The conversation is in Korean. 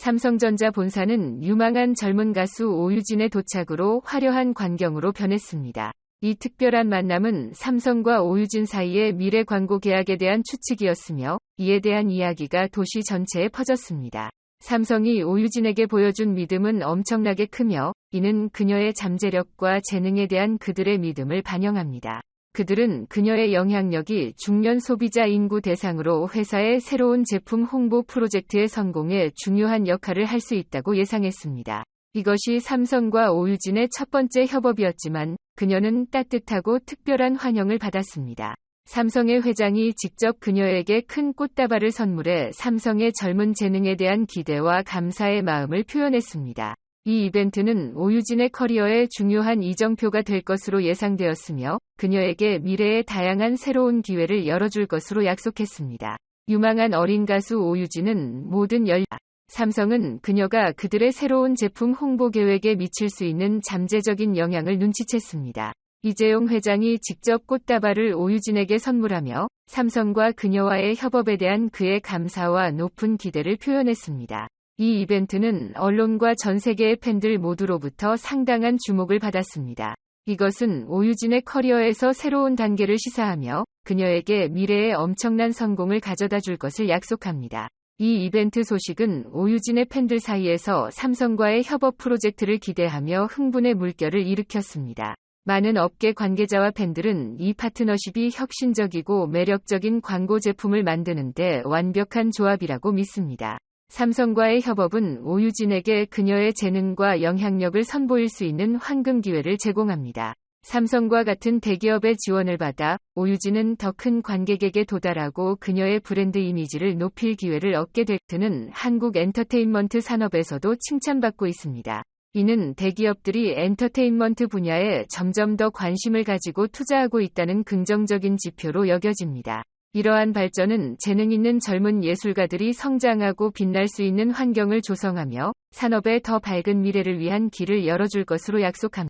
삼성전자 본사는 유망한 젊은 가수 오유진의 도착으로 화려한 광경으로 변했습니다. 이 특별한 만남은 삼성과 오유진 사이의 미래 광고 계약에 대한 추측이었으며 이에 대한 이야기가 도시 전체에 퍼졌습니다. 삼성이 오유진에게 보여준 믿음은 엄청나게 크며 이는 그녀의 잠재력과 재능에 대한 그들의 믿음을 반영합니다. 그들은 그녀의 영향력이 중년 소비자 인구 대상으로 회사의 새로운 제품 홍보 프로젝트의 성공에 중요한 역할을 할 수 있다고 예상했습니다. 이것이 삼성과 오유진의 첫 번째 협업이었지만 그녀는 따뜻하고 특별한 환영을 받았습니다. 삼성의 회장이 직접 그녀에게 큰 꽃다발을 선물해 삼성의 젊은 재능에 대한 기대와 감사의 마음을 표현했습니다. 이 이벤트는 오유진의 커리어에 중요한 이정표가 될 것으로 예상되었으며 그녀에게 미래의 다양한 새로운 기회를 열어줄 것으로 약속했습니다. 유망한 어린 가수 오유진은 모든 열 삼성은 그녀가 그들의 새로운 제품 홍보 계획에 미칠 수 있는 잠재적인 영향을 눈치챘습니다. 이재용 회장이 직접 꽃다발을 오유진에게 선물하며 삼성과 그녀와의 협업에 대한 그의 감사와 높은 기대를 표현했습니다. 이 이벤트는 언론과 전 세계의 팬들 모두로부터 상당한 주목을 받았습니다. 이것은 오유진의 커리어에서 새로운 단계를 시사하며 그녀에게 미래의 엄청난 성공을 가져다 줄 것을 약속합니다. 이 이벤트 소식은 오유진의 팬들 사이에서 삼성과의 협업 프로젝트를 기대하며 흥분의 물결을 일으켰습니다. 많은 업계 관계자와 팬들은 이 파트너십이 혁신적이고 매력적인 광고 제품을 만드는데 완벽한 조합이라고 믿습니다. 삼성과의 협업은 오유진에게 그녀의 재능과 영향력을 선보일 수 있는 황금 기회를 제공합니다. 삼성과 같은 대기업의 지원을 받아 오유진은 더 큰 관객에게 도달하고 그녀의 브랜드 이미지를 높일 기회를 얻게 될 그는 한국 엔터테인먼트 산업에서도 칭찬받고 있습니다. 이는 대기업들이 엔터테인먼트 분야에 점점 더 관심을 가지고 투자하고 있다는 긍정적인 지표로 여겨집니다. 이러한 발전은 재능 있는 젊은 예술가들이 성장하고 빛날 수 있는 환경을 조성하며 산업의 더 밝은 미래를 위한 길을 열어줄 것으로 약속합니다.